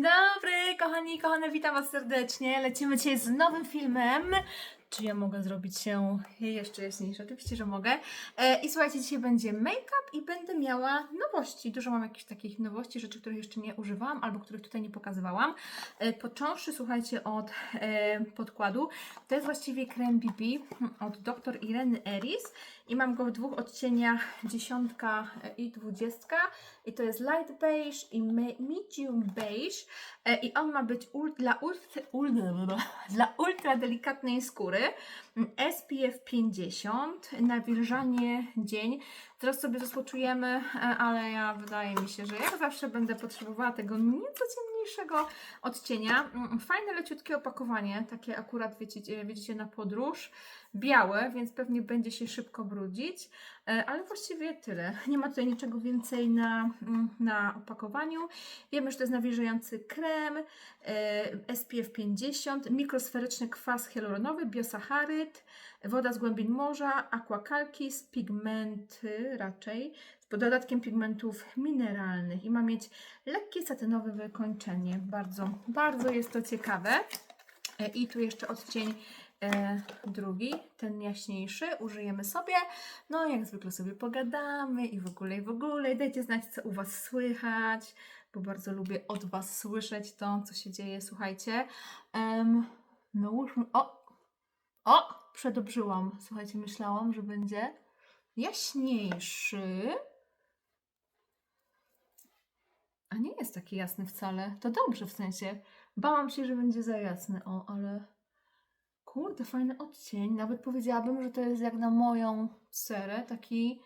Dzień dobry, kochani, kochane, witam Was serdecznie. Lecimy dzisiaj z nowym filmem. Czy ja mogę zrobić się jeszcze jaśniejsze? Oczywiście, że mogę. E, I słuchajcie, dzisiaj będzie make-up i będę miała nowości. Dużo mam jakichś takich nowości, rzeczy, których jeszcze nie używałam albo których tutaj nie pokazywałam. E, począwszy, słuchajcie, od e, podkładu. To jest właściwie krem BB od dr Ireny Eris i mam go w dwóch odcieniach, dziesiątka i dwudziestka. I to jest light beige i me- medium beige. E, I on ma być ul- dla, ultra, ul- dla ultra delikatnej skóry. SPF 50, nawilżanie dzień. Teraz sobie zasłoczujemy, e, ale ja wydaje mi się, że jak zawsze będę potrzebowała tego nieco ciemniejszego odcienia. Mm, Fajne, leciutkie opakowanie, takie akurat wiecie, widzicie na podróż. Białe, więc pewnie będzie się szybko brudzić, E, ale właściwie tyle. Nie ma tutaj niczego więcej na, mm, na opakowaniu. Wiemy, że to jest nawilżający krem, e, SPF 50, mikrosferyczny kwas hialuronowy, biosacharyd, woda z głębin morza, aquakalkis, pigmenty raczej, dodatkiem pigmentów mineralnych i ma mieć lekkie satynowe wykończenie. Bardzo, bardzo jest to ciekawe. E, I tu jeszcze odcień e, drugi, ten jaśniejszy, użyjemy sobie. No, jak zwykle sobie pogadamy i w ogóle, i w ogóle. Dajcie znać, co u Was słychać, bo bardzo lubię od Was słyszeć to, co się dzieje. Słuchajcie, um, nałóżmy. O! O! Przedobrzyłam. Słuchajcie, myślałam, że będzie jaśniejszy. A nie jest taki jasny wcale. To dobrze w sensie. Bałam się, że będzie za jasny. O, ale. Kurde, fajny odcień. Nawet powiedziałabym, że to jest jak na moją cerę, taki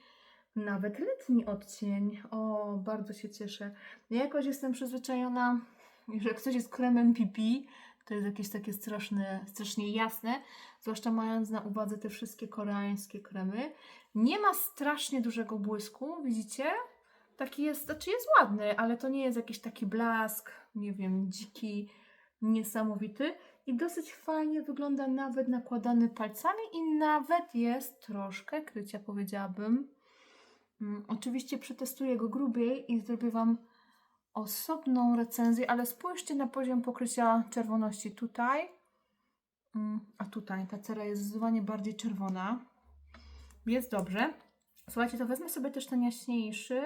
nawet letni odcień. O, bardzo się cieszę. Ja jakoś jestem przyzwyczajona, że jak coś jest kremem PP, to jest jakieś takie straszne, strasznie jasne, zwłaszcza mając na uwadze te wszystkie koreańskie kremy. Nie ma strasznie dużego błysku, widzicie? Taki jest, znaczy jest ładny, ale to nie jest jakiś taki blask, nie wiem, dziki, niesamowity. I dosyć fajnie wygląda nawet nakładany palcami i nawet jest troszkę krycia, powiedziałabym. Mm, oczywiście przetestuję go grubiej i zrobię Wam osobną recenzję, ale spójrzcie na poziom pokrycia czerwoności tutaj. Mm, A tutaj ta cera jest zdecydowanie bardziej czerwona. Jest dobrze. Słuchajcie, to wezmę sobie też ten jaśniejszy.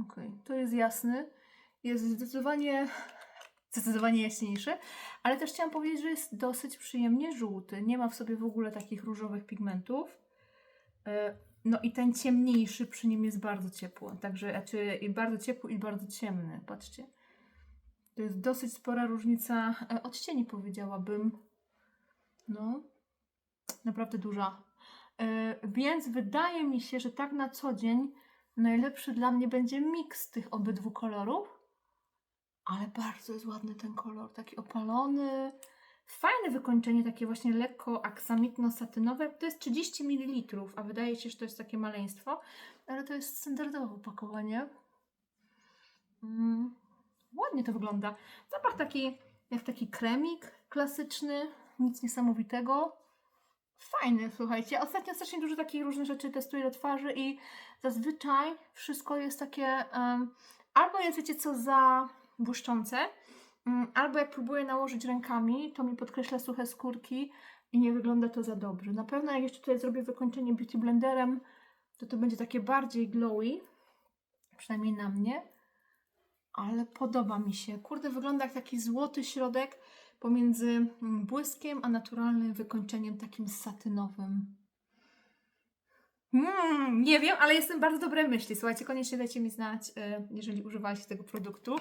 Okej, to jest jasny. Jest zdecydowanie zdecydowanie jaśniejszy, ale też chciałam powiedzieć, że jest dosyć przyjemnie żółty. Nie ma w sobie w ogóle takich różowych pigmentów. E, No i ten ciemniejszy przy nim jest bardzo ciepły. Także znaczy i bardzo ciepły i bardzo ciemny. Patrzcie. To jest dosyć spora różnica e, odcieni, powiedziałabym. No, naprawdę duża. E, Więc wydaje mi się, że tak na co dzień najlepszy dla mnie będzie miks tych obydwu kolorów. Ale bardzo jest ładny ten kolor, taki opalony. Fajne wykończenie, takie właśnie lekko aksamitno-satynowe. To jest 30 ml, a wydaje się, że to jest takie maleństwo, ale to jest standardowe opakowanie. Mm, ładnie to wygląda. Zapach taki, jak taki kremik klasyczny, nic niesamowitego. Fajny, słuchajcie. Ostatnio strasznie dużo takich różnych rzeczy testuję do twarzy i zazwyczaj wszystko jest takie em, albo jest, wiecie co, za błyszczące, mm, albo jak próbuję nałożyć rękami, to mi podkreśla suche skórki i nie wygląda to za dobrze. Na pewno jak jeszcze tutaj zrobię wykończenie beauty blenderem, to to będzie takie bardziej glowy, przynajmniej na mnie, ale podoba mi się. Kurde, wygląda jak taki złoty środek pomiędzy mm, błyskiem a naturalnym wykończeniem takim satynowym. Mm, nie wiem, ale jestem bardzo dobrej myśli. Słuchajcie, koniecznie dajcie mi znać, y, jeżeli używaliście tego produktu,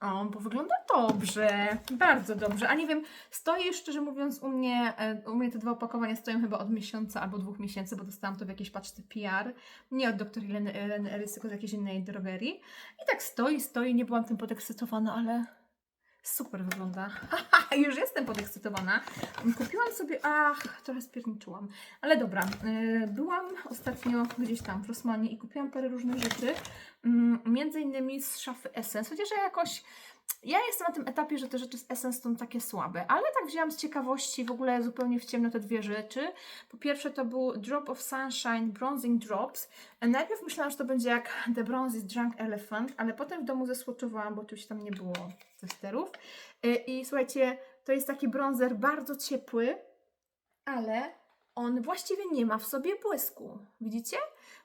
o, bo wygląda dobrze, bardzo dobrze. A nie wiem, stoi szczerze mówiąc u mnie, y, u mnie te dwa opakowania stoją chyba od miesiąca albo dwóch miesięcy, bo dostałam to w jakiejś paczce PR, nie od dr Eleny, Erys, tylko z jakiejś innej drogerii. I tak stoi, stoi, nie byłam tym podekscytowana, ale super wygląda. Już jestem podekscytowana. Kupiłam sobie, ach, trochę spierniczyłam. Ale dobra, y, byłam ostatnio gdzieś tam w Rosmanie i kupiłam parę różnych rzeczy. mm, między innymi z szafy Essence, chociaż ja jakoś, ja jestem na tym etapie, że te rzeczy z Essence są takie słabe, ale tak wzięłam z ciekawości w ogóle zupełnie w ciemno te dwie rzeczy. Po pierwsze to był Drop of Sunshine Bronzing Drops. Najpierw myślałam, że to będzie jak The Bronze is Drunk Elephant, ale potem w domu zesłoczowałam, bo oczywiście tam nie było testerów. Y, I słuchajcie, to jest taki bronzer bardzo ciepły, ale on właściwie nie ma w sobie błysku. Widzicie?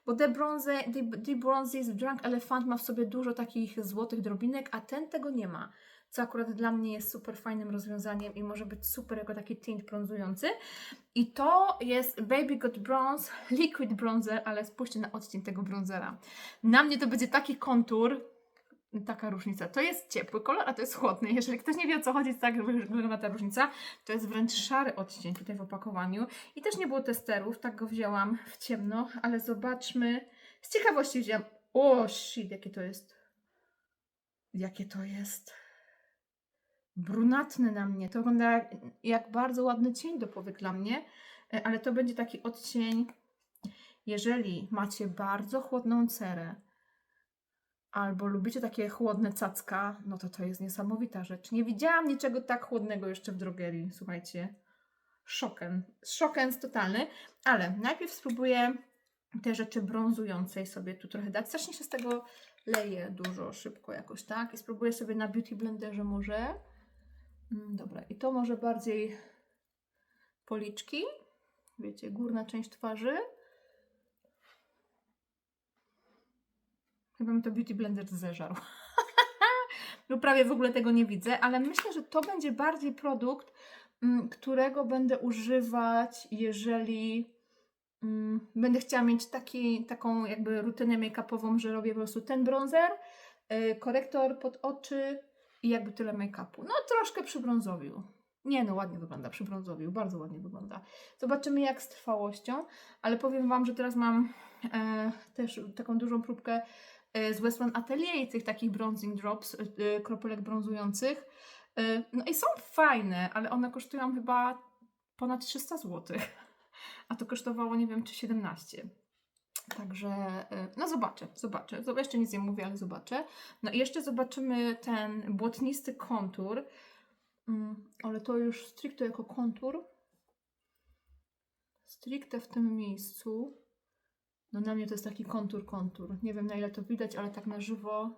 Bo The Bronze, The, The Bronze Drunk Elephant ma w sobie dużo takich złotych drobinek, a ten tego nie ma. Co akurat dla mnie jest super fajnym rozwiązaniem i może być super jako taki tint brązujący. I to jest Baby Got Bronze Liquid Bronzer, ale spójrzcie na odcień tego bronzera. Na mnie to będzie taki kontur, taka różnica. To jest ciepły kolor, a to jest chłodny. Jeżeli ktoś nie wie o co chodzi, tak wygląda ta różnica. To jest wręcz szary odcień tutaj w opakowaniu. I też nie było testerów, tak go wzięłam w ciemno, ale zobaczmy. Z ciekawości wzięłam. O, shit, jakie to jest. Jakie to jest. Brunatne na mnie. To wygląda jak, jak bardzo ładny cień do powiek dla mnie, E, ale to będzie taki odcień. Jeżeli macie bardzo chłodną cerę, albo lubicie takie chłodne cacka, no to to jest niesamowita rzecz. Nie widziałam niczego tak chłodnego jeszcze w drogerii, słuchajcie. Szoken. Szokens totalny, ale najpierw spróbuję te rzeczy brązującej sobie tu trochę dać. Strasznie się z tego leje dużo, szybko jakoś, tak? I spróbuję sobie na Beauty Blenderze może. Mm, Dobra, i to może bardziej policzki. Wiecie, górna część twarzy. Chyba mi to Beauty Blender zeżarł. no prawie w ogóle tego nie widzę, ale myślę, że to będzie bardziej produkt, mm, którego będę używać, jeżeli mm, będę chciała mieć taki, taką jakby rutynę make-upową, że robię po prostu ten bronzer, y, korektor pod oczy i jakby tyle make-upu. No troszkę przybrązowił. Nie no, ładnie wygląda, przybrązowił, bardzo ładnie wygląda. Zobaczymy jak z trwałością, ale powiem Wam, że teraz mam e, też taką dużą próbkę z Westman Atelier tych takich bronzing drops, e, e, kropelek brązujących. E, No i są fajne, ale one kosztują chyba ponad 300 zł. A to kosztowało nie wiem czy 17. Także, e, no zobaczę, zobaczę. Zob- Jeszcze nic nie mówię, ale zobaczę. No i jeszcze zobaczymy ten błotnisty kontur. Mm, ale to już stricte jako kontur. Stricte w tym miejscu. No na mnie to jest taki kontur, kontur. Nie wiem na ile to widać, ale tak na żywo.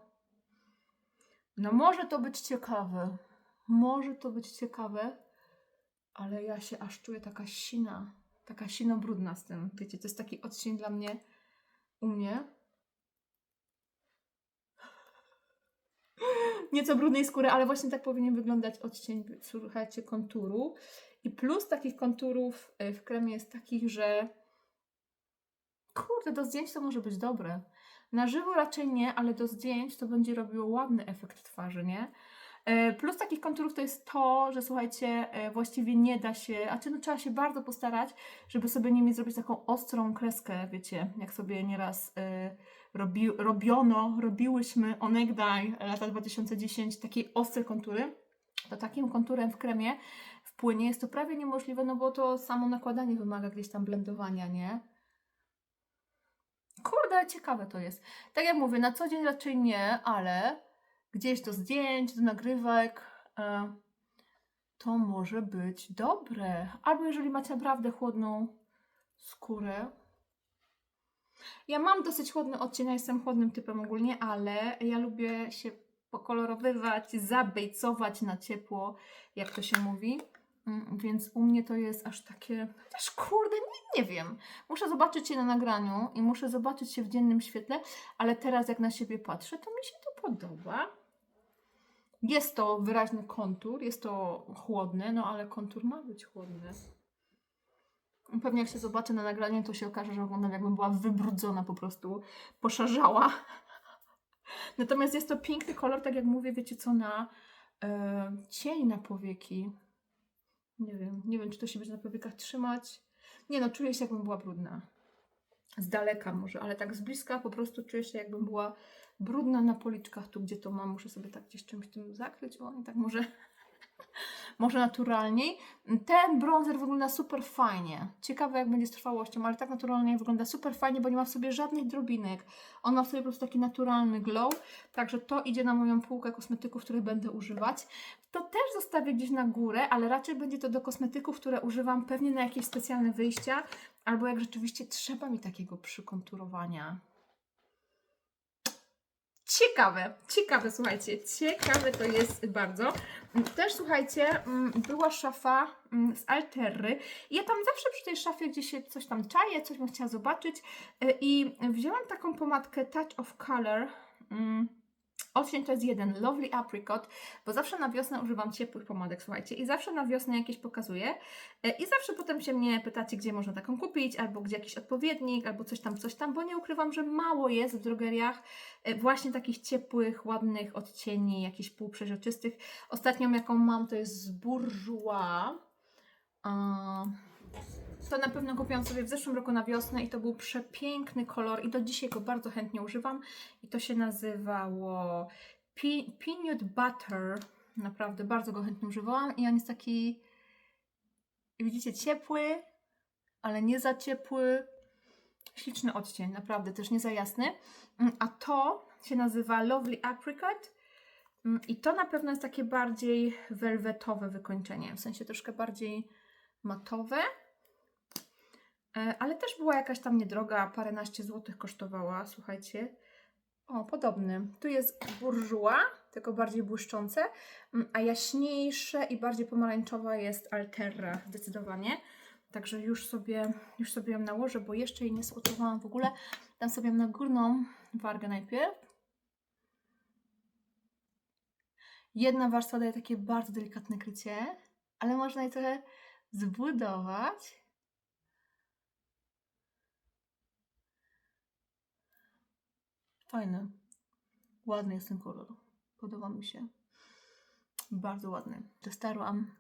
No może to być ciekawe. Może to być ciekawe, ale ja się aż czuję taka sina. Taka sino-brudna z tym. Wiecie, to jest taki odcień dla mnie, u mnie. Nieco brudnej skóry, ale właśnie tak powinien wyglądać odcień, słuchajcie, konturu. I plus takich konturów y, w kremie jest takich, że kurde, do zdjęć to może być dobre. Na żywo raczej nie, ale do zdjęć to będzie robiło ładny efekt twarzy, nie? E, Plus takich konturów to jest to, że słuchajcie, e, właściwie nie da się, a czy no trzeba się bardzo postarać, żeby sobie nimi zrobić taką ostrą kreskę, wiecie, jak sobie nieraz e, robi, robiono, robiłyśmy onegdaj lata 2010 takiej ostre kontury, to takim konturem w kremie w płynie jest to prawie niemożliwe, no bo to samo nakładanie wymaga gdzieś tam blendowania, nie? Ale ciekawe to jest. Tak jak mówię, na co dzień raczej nie, ale gdzieś do zdjęć, do nagrywek, e, to może być dobre. Albo jeżeli macie naprawdę chłodną skórę. Ja mam dosyć chłodny odcień, ja jestem chłodnym typem ogólnie, ale ja lubię się pokolorowywać, zabejcować na ciepło, jak to się mówi. Mm, Więc u mnie to jest aż takie. Chociaż kurde, nie, nie wiem. Muszę zobaczyć się na nagraniu i muszę zobaczyć się w dziennym świetle, ale teraz jak na siebie patrzę, to mi się to podoba. Jest to wyraźny kontur, jest to chłodny, no ale kontur ma być chłodny. Pewnie jak się zobaczę na nagraniu, to się okaże, że wyglądam jakbym była wybrudzona po prostu, poszarzała. Natomiast jest to piękny kolor, tak jak mówię, wiecie co, na e, cień na powieki. Nie wiem, nie wiem, czy to się będzie na powiekach trzymać. Nie no, czuję się jakbym była brudna. Z daleka może, ale tak z bliska po prostu czuję się jakbym była brudna na policzkach, tu gdzie to mam. Muszę sobie tak gdzieś czymś tym zakryć. O, i tak może Może naturalniej. Ten bronzer wygląda super fajnie. Ciekawe jak będzie z trwałością, ale tak naturalnie wygląda super fajnie, bo nie ma w sobie żadnych drobinek. On ma w sobie po prostu taki naturalny glow. Także to idzie na moją półkę kosmetyków, które będę używać. To też zostawię gdzieś na górę, ale raczej będzie to do kosmetyków, które używam pewnie na jakieś specjalne wyjścia, albo jak rzeczywiście trzeba mi takiego przykonturowania. Ciekawe, ciekawe, słuchajcie, ciekawe to jest bardzo. Też słuchajcie, mm, była szafa mm, z Alterry. Ja tam zawsze przy tej szafie gdzieś się coś tam czaję, coś bym chciała zobaczyć. Y, I wzięłam taką pomadkę Touch of Color. Odcień to jest jeden, Lovely Apricot, bo zawsze na wiosnę używam ciepłych pomadek, słuchajcie, i zawsze na wiosnę jakieś pokazuję. E, I zawsze potem się mnie pytacie, gdzie można taką kupić, albo gdzie jakiś odpowiednik, albo coś tam, coś tam, bo nie ukrywam, że mało jest w drogeriach e, właśnie takich ciepłych, ładnych odcieni, jakichś półprzeźroczystych. Ostatnią, jaką mam, to jest z Bourjois. A, To na pewno kupiłam sobie w zeszłym roku na wiosnę i to był przepiękny kolor i do dzisiaj go bardzo chętnie używam. I to się nazywało Pe- Peanut Butter. Naprawdę bardzo go chętnie używałam i on jest taki, widzicie, ciepły, ale nie za ciepły. Śliczny odcień, naprawdę też nie za jasny. Mm, A to się nazywa Lovely Apricot. Mm, I to na pewno jest takie bardziej welwetowe wykończenie, w sensie troszkę bardziej matowe. E, Ale też była jakaś tam niedroga, paręnaście złotych kosztowała, słuchajcie. O, podobny. Tu jest burżuła, tylko bardziej błyszczące, mm, a jaśniejsze i bardziej pomarańczowa jest Alterra, zdecydowanie. Także już sobie, już sobie ją nałożę, bo jeszcze jej nie spotowałam w ogóle. Dam sobie na górną wargę najpierw. Jedna warstwa daje takie bardzo delikatne krycie, ale można je trochę zbudować. Fajny. Ładny jest ten kolor. Podoba mi się. Bardzo ładny. Testarłam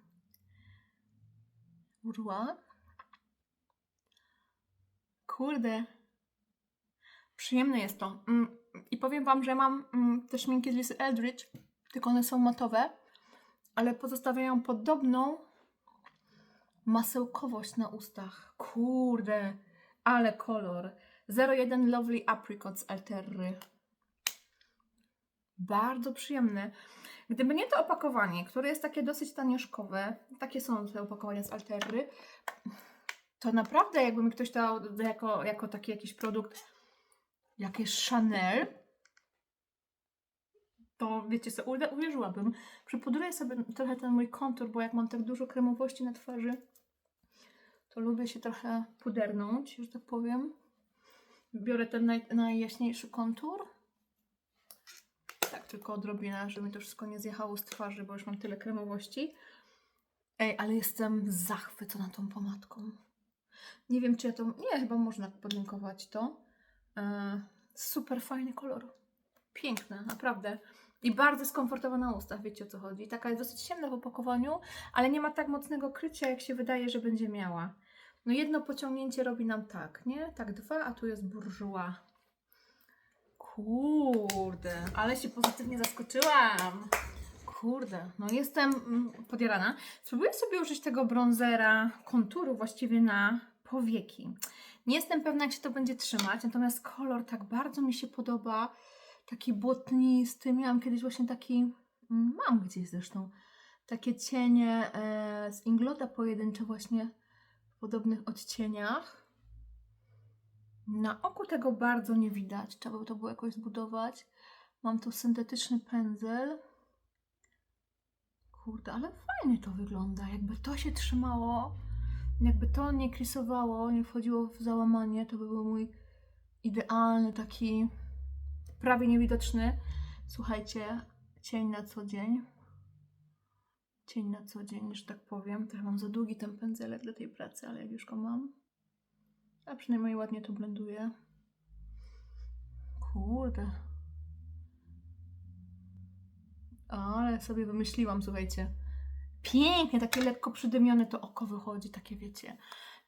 urła. Kurde. Przyjemne jest to. Mm, I powiem Wam, że mam mm, te szminki z Lisy Eldridge, tylko one są matowe, ale pozostawiają podobną masełkowość na ustach. Kurde, ale kolor. 01 Lovely Apricot z Alterry. Bardzo przyjemny. Gdyby nie to opakowanie, które jest takie dosyć tanioszkowe, takie są te opakowania z Alterry, to naprawdę jakby mi ktoś dał jako, jako taki jakiś produkt, jakieś Chanel, to wiecie co, uwierzyłabym. Przypudruję sobie trochę ten mój kontur, bo jak mam tak dużo kremowości na twarzy, to lubię się trochę pudernąć, że tak powiem. Biorę ten naj, najjaśniejszy kontur. Tak, tylko odrobinę, żeby mi to wszystko nie zjechało z twarzy, bo już mam tyle kremowości. Ej, ale jestem zachwycona tą pomadką. Nie wiem, czy ja to... Nie, chyba można podlinkować to. E, super fajny kolor. Piękne, naprawdę. I bardzo skomfortowa na ustach, wiecie o co chodzi. Taka jest dosyć ciemna w opakowaniu, ale nie ma tak mocnego krycia, jak się wydaje, że będzie miała. No jedno pociągnięcie robi nam tak, nie? Tak dwa, a tu jest burżuła. Kurde, ale się pozytywnie zaskoczyłam. Kurde, no jestem mm, podjarana. Spróbuję sobie użyć tego bronzera konturu właściwie na powieki. Nie jestem pewna, jak się to będzie trzymać, natomiast kolor tak bardzo mi się podoba. Taki błotnisty. Miałam kiedyś właśnie taki, mm, mam gdzieś zresztą, takie cienie e, z Inglota pojedyncze właśnie podobnych odcieniach. Na oku tego bardzo nie widać. Trzeba by to było jakoś zbudować. Mam tu syntetyczny pędzel. Kurde, ale fajnie to wygląda. Jakby to się trzymało, jakby to nie krisowało, nie wchodziło w załamanie, to by był mój idealny taki prawie niewidoczny. Słuchajcie, cień na co dzień. Cień na co dzień, że tak powiem. Też mam za długi ten pędzelek do tej pracy, ale jak już go mam. A przynajmniej ładnie to blenduje. Kurde. Ale sobie wymyśliłam, słuchajcie. Pięknie, takie lekko przydymione to oko wychodzi, takie wiecie,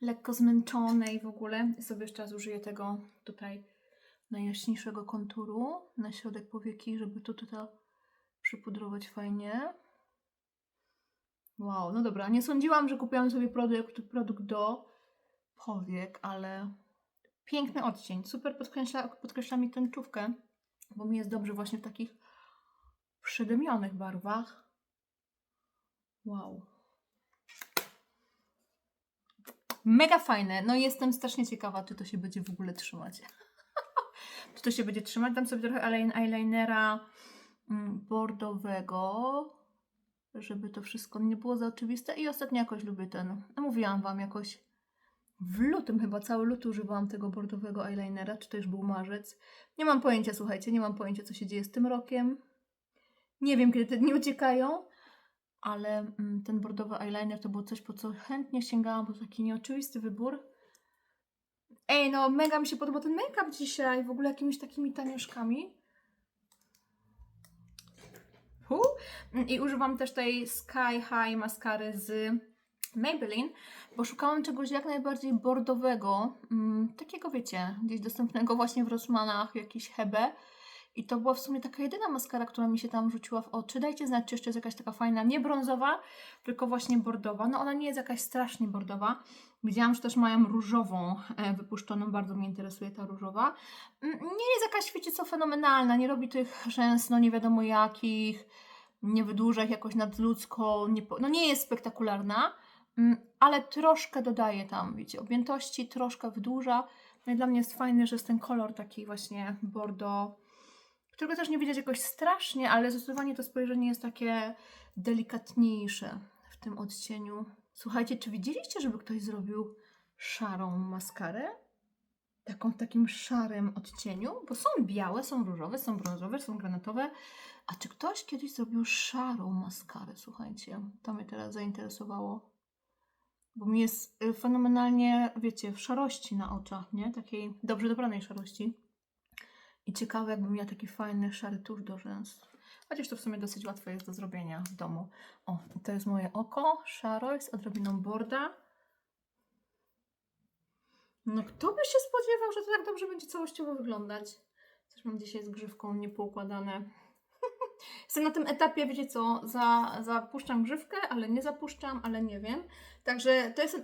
lekko zmęczone i w ogóle. I sobie jeszcze raz użyję tego tutaj najjaśniejszego konturu na środek powieki, żeby tu to przypudrować fajnie. Wow, no dobra, nie sądziłam, że kupiłam sobie produkt, produkt do powiek, ale piękny odcień. Super podkreśla, podkreśla mi tęczówkę, bo mi jest dobrze właśnie w takich przydymionych barwach. Wow. Mega fajne. No jestem strasznie ciekawa, czy to się będzie w ogóle trzymać. czy to się będzie trzymać. Dam sobie trochę eyelin- eyelinera mm, bordowego, żeby to wszystko nie było za oczywiste. I ostatnio jakoś lubię ten. Mówiłam Wam jakoś w lutym, chyba cały luty używałam tego bordowego eyelinera, czy to już był marzec. Nie mam pojęcia, słuchajcie, nie mam pojęcia, co się dzieje z tym rokiem. Nie wiem, kiedy te dni uciekają, ale mm, ten bordowy eyeliner to było coś, po co chętnie sięgałam, bo taki nieoczywisty wybór. Ej, no mega mi się podoba ten make-up dzisiaj, w ogóle jakimiś takimi tanioszkami. Mm, I używam też tej Sky High maskary z Maybelline, bo szukałam czegoś jak najbardziej bordowego, mm, takiego wiecie, gdzieś dostępnego właśnie w Rossmanach, jakiś Hebe. I to była w sumie taka jedyna maskara, która mi się tam rzuciła w oczy. Dajcie znać, czy jeszcze jest jakaś taka fajna, nie brązowa, tylko właśnie bordowa. No ona nie jest jakaś strasznie bordowa. Widziałam, że też mają różową e, wypuszczoną, bardzo mnie interesuje ta różowa. Mm, Nie jest jakaś, wiecie co, fenomenalna, nie robi tych rzęs, no nie wiadomo jakich, nie wydłuża ich jakoś nadludzko, nie, no nie jest spektakularna, mm, ale troszkę dodaje tam, wiecie, objętości, troszkę wydłuża. No i dla mnie jest fajny, że jest ten kolor taki właśnie bordo, którego też nie widać jakoś strasznie, ale zdecydowanie to spojrzenie jest takie delikatniejsze w tym odcieniu. Słuchajcie, czy widzieliście, żeby ktoś zrobił szarą maskarę? Taką w takim szarym odcieniu? Bo są białe, są różowe, są brązowe, są granatowe. A czy ktoś kiedyś zrobił szarą maskarę? Słuchajcie, to mnie teraz zainteresowało. Bo mi jest y, fenomenalnie, wiecie, w szarości na oczach, nie? Takiej dobrze dobranej szarości. I ciekawe, jakbym miała taki fajny szary tusz do rzęs. Chociaż to w sumie dosyć łatwe jest do zrobienia w domu. O, to jest moje oko, szarość z odrobiną borda. No kto by się spodziewał, że to tak dobrze będzie całościowo wyglądać? Coś mam dzisiaj z grzywką niepoukładane. Jestem na tym etapie, wiecie co, za, zapuszczam grzywkę, ale nie zapuszczam, ale nie wiem. Także to jest,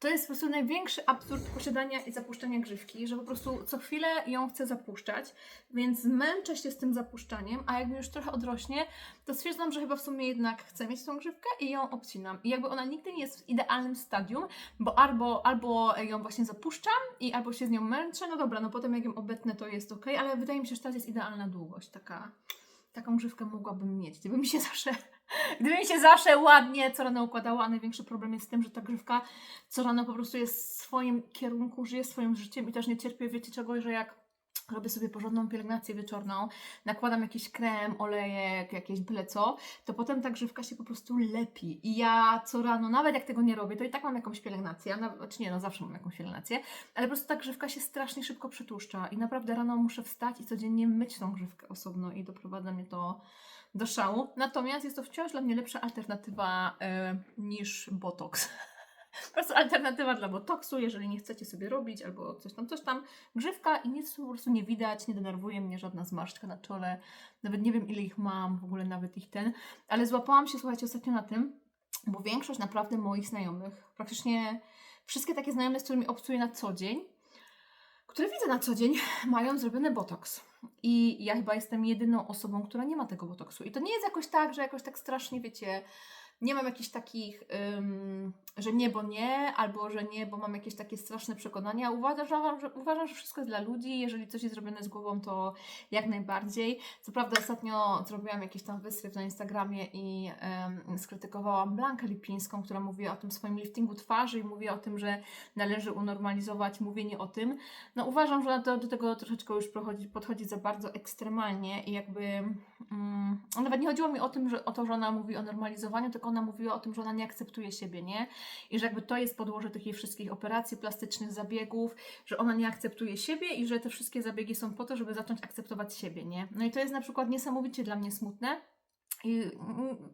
to jest po prostu największy absurd posiadania i zapuszczania grzywki, że po prostu co chwilę ją chcę zapuszczać, więc męczę się z tym zapuszczaniem, a jak mi już trochę odrośnie, to stwierdzam, że chyba w sumie jednak chcę mieć tą grzywkę i ją obcinam. I jakby ona nigdy nie jest w idealnym stadium, bo albo, albo ją właśnie zapuszczam i albo się z nią męczę, no dobra, no potem jak ją obetnę to jest ok, ale wydaje mi się, że teraz jest idealna długość, taka, taką grzywkę mogłabym mieć, gdyby mi się zawsze, gdyby mi się zawsze ładnie co rano układała, a największy problem jest z tym, że ta grzywka co rano po prostu jest w swoim kierunku, żyje swoim życiem i też nie cierpię, wiecie czego, że jak robię sobie porządną pielęgnację wieczorną, nakładam jakiś krem, olejek, jakieś byle co, to potem ta grzywka się po prostu lepi. I ja co rano, nawet jak tego nie robię, to i tak mam jakąś pielęgnację, a nawet, znaczy nie, no zawsze mam jakąś pielęgnację, ale po prostu ta grzywka się strasznie szybko przetłuszcza i naprawdę rano muszę wstać i codziennie myć tą grzywkę osobno i doprowadza mnie to do szału. Natomiast jest to wciąż dla mnie lepsza alternatywa e, niż Botox. Po prostu alternatywa dla botoksu, jeżeli nie chcecie sobie robić albo coś tam, coś tam. Grzywka i nic po prostu nie widać, nie denerwuje mnie żadna zmarszczka na czole. Nawet nie wiem ile ich mam, w ogóle nawet ich ten. Ale złapałam się, słuchajcie, ostatnio na tym, bo większość naprawdę moich znajomych, praktycznie wszystkie takie znajome, z którymi obcuję na co dzień, które widzę na co dzień, mają zrobiony botoks. I ja chyba jestem jedyną osobą, która nie ma tego botoksu. I to nie jest jakoś tak, że jakoś tak strasznie, wiecie, nie mam jakichś takich, ym, że nie, bo nie, albo że nie, bo mam jakieś takie straszne przekonania. Uważam że, uważam, że wszystko jest dla ludzi. Jeżeli coś jest zrobione z głową, to jak najbardziej. Co prawda, ostatnio zrobiłam jakiś tam wystryw na Instagramie i ym, skrytykowałam Blankę Lipińską, która mówiła o tym swoim liftingu twarzy i mówiła o tym, że należy unormalizować mówienie o tym. No uważam, że ona do, tego troszeczkę już podchodzi, podchodzi za bardzo ekstremalnie i jakby mm, nawet nie chodziło mi o tym, że o to, że ona mówi o normalizowaniu, tylko ona mówiła o tym, że ona nie akceptuje siebie, nie? I że jakby to jest podłoże tych jej wszystkich operacji plastycznych, zabiegów, że ona nie akceptuje siebie i że te wszystkie zabiegi są po to, żeby zacząć akceptować siebie, nie? No i to jest na przykład niesamowicie dla mnie smutne, I,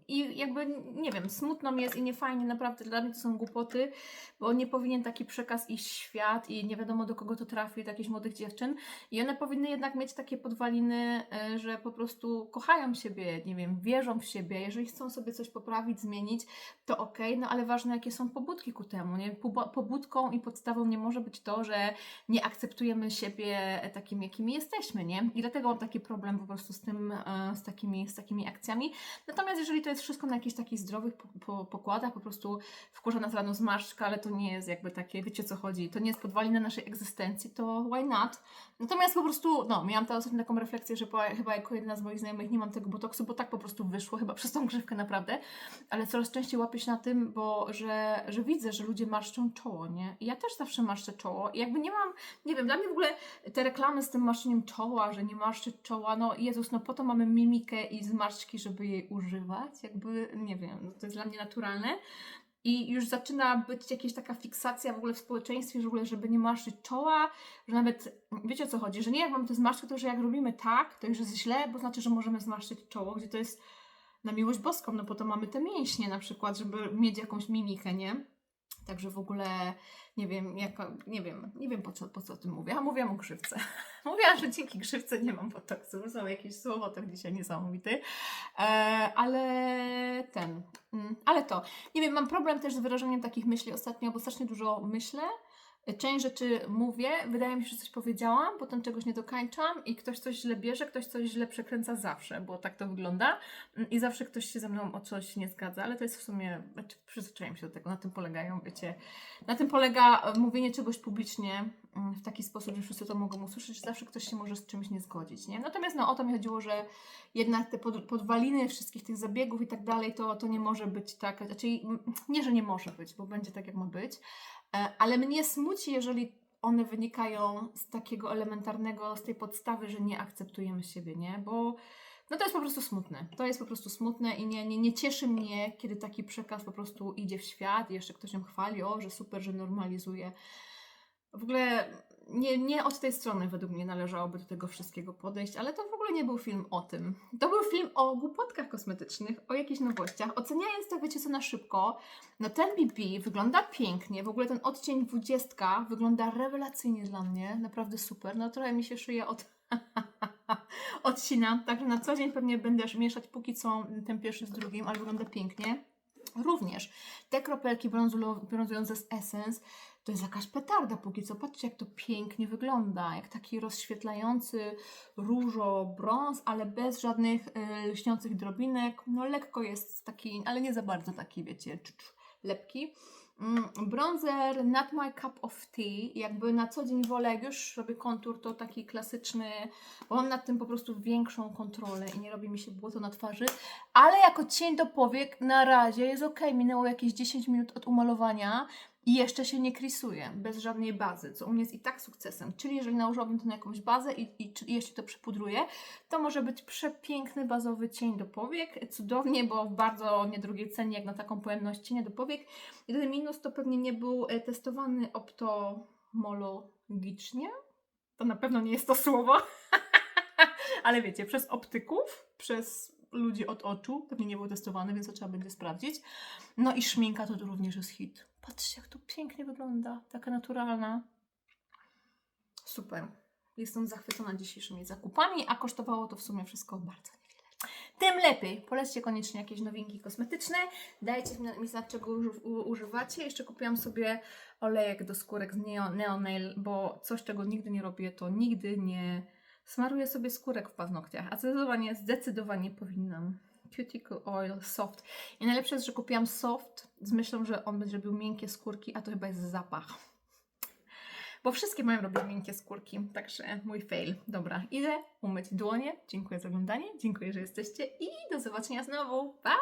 I jakby, nie wiem, smutno mi jest i niefajnie, naprawdę dla mnie to są głupoty, bo nie powinien taki przekaz iść w świat i nie wiadomo do kogo to trafi, do jakichś młodych dziewczyn. I one powinny jednak mieć takie podwaliny, e, że po prostu kochają siebie, nie wiem, wierzą w siebie. Jeżeli chcą sobie coś poprawić, zmienić, to okej, no ale ważne jakie są pobudki ku temu, nie? Pobu- Pobudką i podstawą nie może być to, że nie akceptujemy siebie takim, jakimi jesteśmy, nie? I dlatego mam taki problem po prostu z tym, e, z takimi, z takimi akcjami. Natomiast jeżeli to jest wszystko na jakichś takich zdrowych po, po, pokładach, po prostu wkurza nas rano zmarszczka, ale to nie jest jakby takie, wiecie co chodzi, to nie jest podwalina naszej egzystencji, to why not? Natomiast po prostu, no, miałam teraz taką refleksję, że po, chyba jako jedna z moich znajomych nie mam tego botoksu, bo tak po prostu wyszło, chyba przez tą grzywkę naprawdę, ale coraz częściej łapię się na tym, bo że, że widzę, że ludzie marszczą czoło, nie? I ja też zawsze marszczę czoło i jakby nie mam, nie wiem, dla mnie w ogóle te reklamy z tym marszczeniem czoła, że nie marszczyć czoła, no Jezus, no po to mamy mimikę i zmarszczki, żeby jej używać, jakby, nie wiem, no to jest dla mnie naturalne. I już zaczyna być jakaś taka fiksacja w ogóle w społeczeństwie, że w ogóle, żeby nie marszczyć czoła, że nawet, wiecie o co chodzi, że nie jak mamy te zmarszczki, to że jak robimy tak, to już jest źle, bo znaczy, że możemy zmarszczyć czoło, gdzie to jest na miłość boską, no po to mamy te mięśnie na przykład, żeby mieć jakąś mimikę, nie? Także w ogóle nie wiem, jaka, nie wiem, nie wiem po co, po co o tym mówię. A mówiłam o grzywce. Mówiłam, że dzięki grzywce nie mam botoksu. Są jakieś słowotok dzisiaj niesamowity. E, ale ten, mm, ale to. Nie wiem, mam problem też z wyrażaniem takich myśli ostatnio, bo strasznie dużo myślę. Część rzeczy mówię, wydaje mi się, że coś powiedziałam, potem czegoś nie dokańczam i ktoś coś źle bierze, ktoś coś źle przekręca zawsze, bo tak to wygląda Mm, i zawsze ktoś się ze mną o coś nie zgadza, ale to jest w sumie, znaczy przyzwyczaiłem się do tego, na tym polegają, wiecie, na tym polega e, mówienie czegoś publicznie mm, w taki sposób, że wszyscy to mogą usłyszeć, że zawsze ktoś się może z czymś nie zgodzić, nie? Natomiast no o to mi chodziło, że jednak te pod, podwaliny wszystkich tych zabiegów i tak dalej, to, to nie może być tak, znaczy mm, nie, że nie może być, bo będzie tak jak ma być, ale mnie smuci, jeżeli one wynikają z takiego elementarnego, z tej podstawy, że nie akceptujemy siebie, nie? Bo no to jest po prostu smutne. To jest po prostu smutne i nie, nie, nie cieszy mnie, kiedy taki przekaz po prostu idzie w świat i jeszcze ktoś ją chwali, o, że super, że normalizuje. W ogóle nie, nie od tej strony według mnie należałoby do tego wszystkiego podejść, ale to w ogóle nie był film o tym. To był film o głupotkach kosmetycznych, o jakichś nowościach. Oceniając to, wiecie co, na szybko, no ten BB wygląda pięknie, w ogóle ten odcień 20 wygląda rewelacyjnie dla mnie, naprawdę super. No trochę mi się szyje od odcina, także na co dzień pewnie będę mieszać póki co ten pierwszy z drugim, ale wygląda pięknie. Również te kropelki brązujące z Essence to jest jakaś petarda póki co. Patrzcie, jak to pięknie wygląda. Jak taki rozświetlający różo-brąz, ale bez żadnych y, lśniących drobinek. No lekko jest taki, ale nie za bardzo taki, wiecie, lepki. Mm, Bronzer Not My Cup of Tea. Jakby na co dzień wolę, jak już robię kontur, to taki klasyczny, bo mam nad tym po prostu większą kontrolę i nie robi mi się błoto na twarzy. Ale jako cień do powiek na razie jest ok. Minęło jakieś 10 minut od umalowania i jeszcze się nie krisuje, bez żadnej bazy, co u mnie jest i tak sukcesem. Czyli jeżeli nałożyłabym to na jakąś bazę i, i, i to przypudruję, to może być przepiękny bazowy cień do powiek. Cudownie, bo w bardzo niedrogiej cenie, jak na taką pojemność cienia do powiek. Jedyny minus to pewnie nie był e, testowany optomologicznie. To na pewno nie jest to słowo. Ale wiecie, przez optyków, przez ludzi od oczu, pewnie nie był testowany, więc to trzeba będzie sprawdzić. No i szminka to również jest hit. Patrzcie, jak to pięknie wygląda. Taka naturalna. Super. Jestem zachwycona dzisiejszymi zakupami, a kosztowało to w sumie wszystko bardzo niewiele. Tym lepiej. Polećcie koniecznie jakieś nowinki kosmetyczne. Dajcie mi znać, czego używacie. Jeszcze kupiłam sobie olejek do skórek z Neo, Neo Nail, bo coś, czego nigdy nie robię, to nigdy nie smaruję sobie skórek w paznokciach. A zdecydowanie, zdecydowanie powinnam. Cuticle Oil Soft. I najlepsze jest, że kupiłam soft z myślą, że on będzie robił miękkie skórki, a to chyba jest zapach. Bo wszystkie mają robić miękkie skórki, także mój fail. Dobra, idę umyć dłonie. Dziękuję za oglądanie, dziękuję, że jesteście i do zobaczenia znowu. Pa!